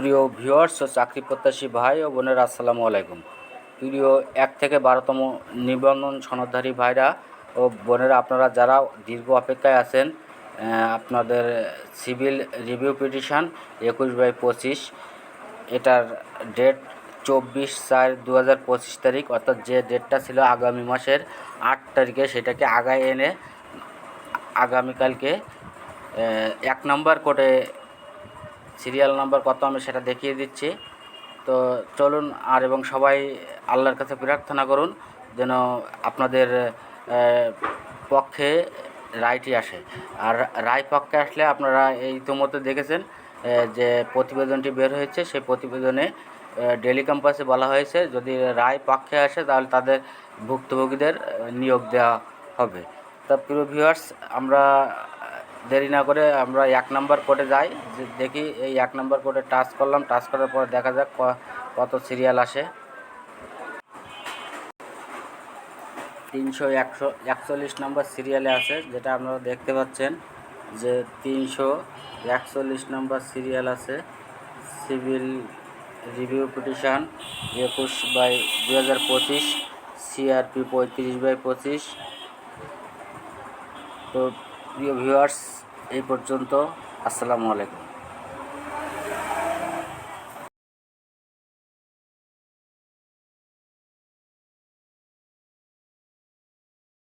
প্রিয় ভিউয়ার্স ও চাকরি প্রত্যাশী ভাই ও বোনেরা, আসসালামু আলাইকুম। প্রিয় এক থেকে বারোতম নিবন্ধন সনদধারী ভাইরা ও বোনেরা, আপনারা যারা দীর্ঘ অপেক্ষায় আছেন আপনাদের সিভিল রিভিউ পিটিশন একুশ বাই পঁচিশ, এটার ডেট চব্বিশ চার দু হাজার পঁচিশ তারিখ, অর্থাৎ যে ডেটটা ছিল আগামী মাসের আট তারিখে, সেটাকে আগায় এনে আগামীকালকে এক নম্বর কোর্টে সিরিয়াল নাম্বার কত আমি সেটা দেখিয়ে দিচ্ছি। তো চলুন আর এবং সবাই আল্লাহর কাছে প্রার্থনা করুন যেন আপনাদের পক্ষে রায়টি আসে। আর রায় পক্ষে আসলে আপনারা এই ইতিমধ্যে দেখেছেন যে প্রতিবেদনটি বের হয়েছে। সেই প্রতিবেদনে ডেলি ক্যাম্পাসে বলা হয়েছে, যদি রায় পক্ষে আসে তাহলে তাদের ভুক্তভোগীদের নিয়োগ দেওয়া হবে। তা প্রিয় ভিউয়ার্স আমরা দেরি না করে আমরা এক নম্বর কোর্টে যাই, যে দেখি এই এক নম্বর কোর্টে টাচ করলাম টাচ করার পর দেখা যাক কত সিরিয়াল আসে। তিনশো একশো একচল্লিশ নম্বর সিরিয়ালে আছে, যেটা আপনারা দেখতে পাচ্ছেন যে তিনশো একচল্লিশ নম্বর সিরিয়াল আছে সিভিল রিভিউ পিটিশন একুশ বাই দু হাজার পঁচিশ সিআরপি পঁয়ত্রিশ বাই পঁচিশ। তো প্রিয় ভিউয়ার্স এই পর্যন্ত। আসসালামু আলাইকুম।